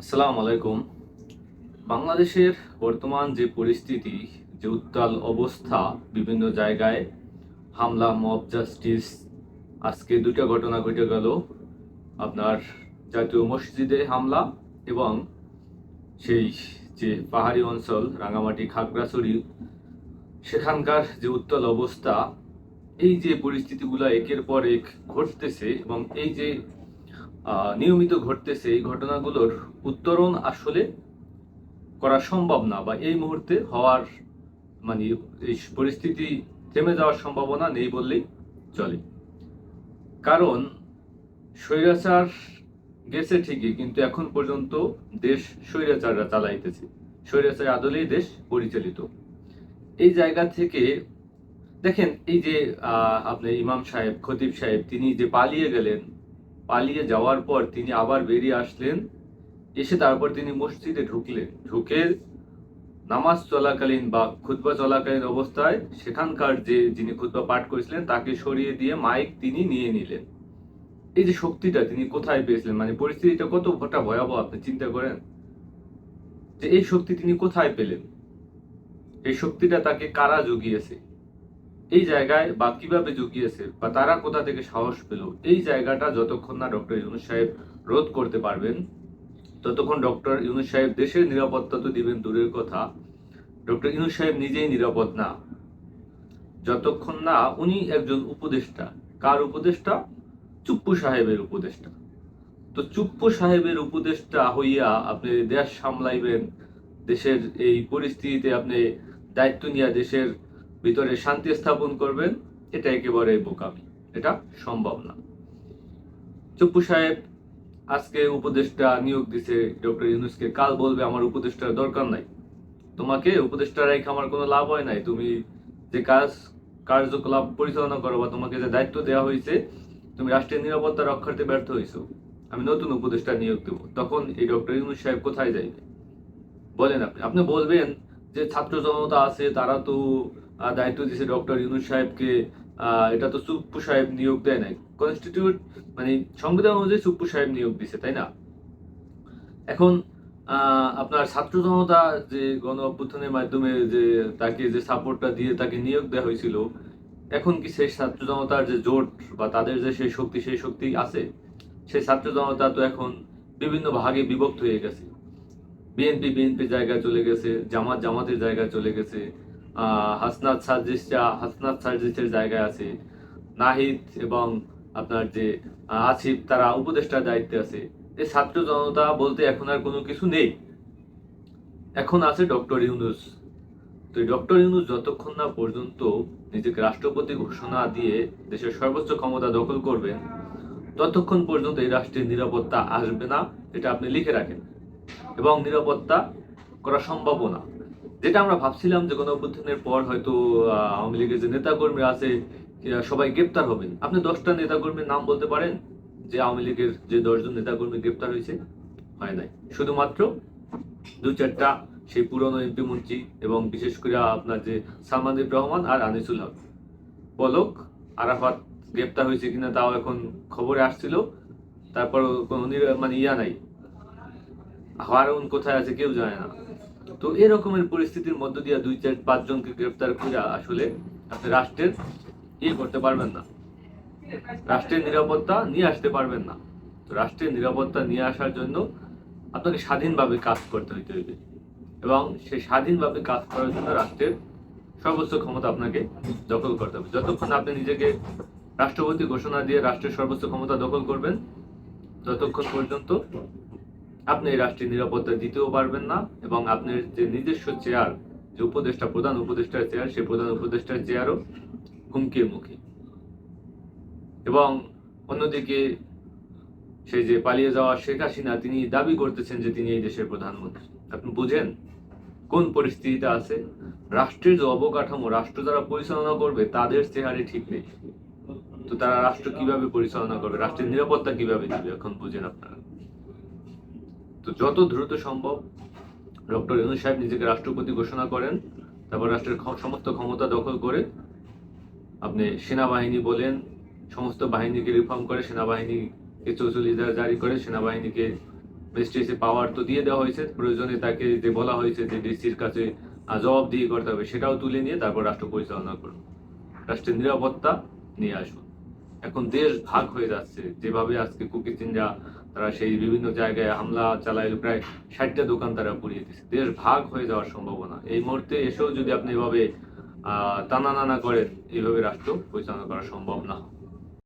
আসসালামু আলাইকুম। বাংলাদেশের বর্তমান যে পরিস্থিতি, যে উত্তাল অবস্থা বিভিন্ন জায়গায়, হামলা, মব জাস্টিস, আজকে দুইটা ঘটনা ঘটে গেল। আপনার জাতীয় মসজিদে হামলা এবং সেই যে পাহাড়ি অঞ্চল, রাঙামাটি, খাগড়াছড়ি, সেখানকার যে উত্তাল অবস্থা, এই যে পরিস্থিতিগুলো একের পর এক ঘটতেছে এবং এই যে নিয়মিত ঘটতেছে, এই ঘটনাগুলোর উত্তরণ আসলে করা সম্ভব না বা এই মুহূর্তে হওয়ার মানে এই পরিস্থিতি থেমে যাওয়ার সম্ভাবনা নেই বললেই চলে। কারণ স্বৈরাচার গেছে ঠিকই, কিন্তু এখন পর্যন্ত দেশ স্বৈরাচাররা চালাইতেছে। স্বৈরাচার আদলেই দেশ পরিচালিত। এই জায়গা থেকে দেখেন, এই যে আপনি ইমাম সাহেব, খতিব সাহেব, তিনি যে পালিয়ে গেলেন পালিয়ে যাওয়ার পর তিনি আবার বেরিয়ে আসলেন। এসে তারপর তিনি মসজিদে ঢুকলেন। ঢুকে নামাজ চলাকালীন বা খুতবা চলাকালীন অবস্থায় সেখানকার যে যিনি খুতবা পাঠ করেছিলেন, তাকে সরিয়ে দিয়ে মাইক তিনি নিয়ে নিলেন। এই যে শক্তিটা তিনি কোথায় পেয়েছিলেন? মানে পরিস্থিতিটা কত কতটা ভয়াবহ, আপনি চিন্তা করেন? যে এই শক্তি তিনি কোথায় পেলেন? এই শক্তিটা তাকে কারা জুগিয়েছে? এই জায়গায় বা কীভাবে জুগিয়েছে বা তারা কোথা থেকে সাহস পেল? এই জায়গাটা যতক্ষণ না ডক্টর ইউনুস সাহেব রোধ করতে পারবেন, ততক্ষণ ডক্টর ইউনুস সাহেব দেশের নিরাপত্তা তো দিবেন দূরের কথা। ডক্টর ইউনুস সাহেব নিজেই নিরাপদ না। যতক্ষণ না উনি একজন উপদেষ্টা। কার উপদেষ্টা? চুপ্পু সাহেবের উপদেষ্টা। তো চুপ্পু সাহেবের উপদেষ্টা হইয়া আপনি দেশ সামলাইবেন, দেশের এই পরিস্থিতিতে আপনি দায়িত্ব নিয়ে দেশের ভিতরে শান্তি স্থাপন করবেন, এটা একেবারে বোকামি। এটা সম্ভব না। চুপ্পু সাহেব, আজকে উপদেষ্টা নিয়োগ দিছে, ডক্টর ইউনুসকে। কাল বলবে, আমার উপদেষ্টার দরকার নাই। তোমাকে উপদেষ্টা রেখে আমার কোনো লাভ হয় নাই। তুমি যে কাজ, কার্যকলাপ পরিচালনা করো বা তোমাকে যে দায়িত্ব দেওয়া হয়েছে, তুমি রাষ্ট্রের নিরাপত্তা রক্ষার্থে ব্যর্থ হয়েছো। আমি নতুন উপদেষ্টা নিয়োগ দেবো। তখন এই ডক্টর ইউনুস সাহেব কোথায় যাইবে? বলেন আপনি। আপনি বলবেন যে ছাত্র জনতা আছে, তারা তো দায়িত্ব দিয়েছে ডক্টর ইউনুস সাহেবকে। এটা তো সুপ্পু সাহেব নিয়োগ দেয় নাই। কনস্টিটিউট মানে সংবিধান অনুযায়ী সুপ্পু সাহেব নিয়োগ দিছে, তাই না? এখন আপনার ছাত্র জনতা যে গণ অভ্যুত্থানের মাধ্যমে যে তাকে যে সাপোর্টটা দিয়ে তাকে নিয়োগ দেওয়া হয়েছিল, এখন কি সেই ছাত্র জনতার যে জোট বা তাদের যে সেই শক্তি সেই শক্তি আছে? সেই ছাত্র জনতা তো এখন বিভিন্ন ভাগে বিভক্ত হয়ে গেছে। বিএনপি বিএনপি জায়গায় চলে গেছে, জামাত জামাতের জায়গায় চলে গেছে হাসনাত সার্জিসটা হাসনাত সার্জিসের জায়গায় আছে। নাহিদ এবং আপনার যে আসিফ, তারা উপদেষ্টার দায়িত্বে আছে। এই ছাত্র জনতা বলতে এখন আর কোনো কিছু নেই। এখন আছে ডক্টর ইউনুস। তো ডক্টর ইউনুস যতক্ষণ না পর্যন্ত নিজেকে রাষ্ট্রপতি ঘোষণা দিয়ে দেশের সর্বোচ্চ ক্ষমতা দখল করবেন, ততক্ষণ পর্যন্ত এই রাষ্ট্রের নিরাপত্তা আসবে না, এটা আপনি লিখে রাখেন। এবং নিরাপত্তা করা সম্ভবও না। যেটা আমরা ভাবছিলাম যে গণ অভ্যুত্থানের পর হয়তো আওয়ামী লীগের যে নেতাকর্মীরা আছে সবাই গ্রেপ্তার হবেন আপনি দশটা নেতাকর্মীর নাম বলতে পারেন, যে আওয়ামী লীগের যে দশজন নেতাকর্মী গ্রেপ্তার হয়েছে? হয় নাই। শুধুমাত্র দু চারটা, সেই পুরনো এমপি মন্ত্রী এবং বিশেষ করে আপনার যে সালমানদীপ রহমান আর আনিসুল হক। পলক, আরাফাত গ্রেপ্তার হয়েছে কিনা তাও এখন খবরে আসছিল। তারপর কোনো মানে ইয়া নাই। হারুন কোথায় আছে কেউ জানে না। তো এরকমের পরিস্থিতির মধ্য দিয়ে দুই চার পাঁচজনকে গ্রেপ্তার করে আসলে আপনি রাষ্ট্রের ইয়ে করতে পারবেন না। রাষ্ট্রের নিরাপত্তা নিয়ে আসতে পারবেন না। তো রাষ্ট্রের নিরাপত্তা নিয়ে আসার জন্য আপনাকে স্বাধীনভাবে কাজ করতে হইতে হইবে এবং সেই স্বাধীনভাবে কাজ করার জন্য রাষ্ট্রের সর্বোচ্চ ক্ষমতা আপনাকে দখল করতে হবে। যতক্ষণ আপনি নিজেকে রাষ্ট্রপতি ঘোষণা দিয়ে রাষ্ট্রের সর্বোচ্চ ক্ষমতা দখল করবেন, ততক্ষণ পর্যন্ত আপনি এই রাষ্ট্রের নিরাপত্তা দিতেও পারবেন না এবং আপনার যে নিজস্ব চেয়ার যে উপদেষ্টা, প্রধান উপদেষ্টার চেয়ার সেই প্রধান উপদেষ্টার চেয়ারও হুমকির মুখে। এবং অন্যদিকে সেই যে পালিয়ে যাওয়া শেখ হাসিনা, তিনি দাবি করতেছেন যে তিনি এই দেশের প্রধানমন্ত্রী আপনি বুঝেন কোন পরিস্থিতিতে আছে? রাষ্ট্রের যে অবকাঠামো, রাষ্ট্র যারা পরিচালনা করবে, তাদের চেহারে ঠিক নেই। তো তারা রাষ্ট্র কীভাবে পরিচালনা করবে? রাষ্ট্রের নিরাপত্তা কীভাবে দিবে? এখন বুঝেন আপনারা। তো যত দ্রুত সম্ভব ডক্টর ইউনুস সাহেব নিজেকে রাষ্ট্রপতি ঘোষণা করেন তারপর রাষ্ট্রের সমস্ত ক্ষমতা দখল করে আপনি সেনাবাহিনী বলেন সমস্ত বাহিনীকে রিফর্ম করে সেনাবাহিনীকে চৌচল্লিশ জারি করে সেনাবাহিনীকে ম্যাজিস্ট্রেসি পাওয়ার তো দিয়ে দেওয়া হয়েছে। প্রয়োজনে তাকে যে বলা হয়েছে যে ডিসির কাছে আহ, জবাবদিহি করতে হবে সেটাও তুলে নিয়ে তারপর রাষ্ট্র পরিচালনা করুন। রাষ্ট্রের নিরাপত্তা নিয়ে আসুন। এখন দেশ ভাগ হয়ে যাচ্ছে। যেভাবে আজকে কুকি কুকিচিনরা তারা সেই বিভিন্ন জায়গায় হামলা চালাইল, প্রায় ষাটটা দোকান তারা পুড়িয়ে দিচ্ছে দেশ ভাগ হয়ে যাওয়ার সম্ভাবনা। এই মুহূর্তে এসেও যদি আপনি এভাবে টানা নানা করেন এইভাবে রাষ্ট্র পরিচালনা করা সম্ভব না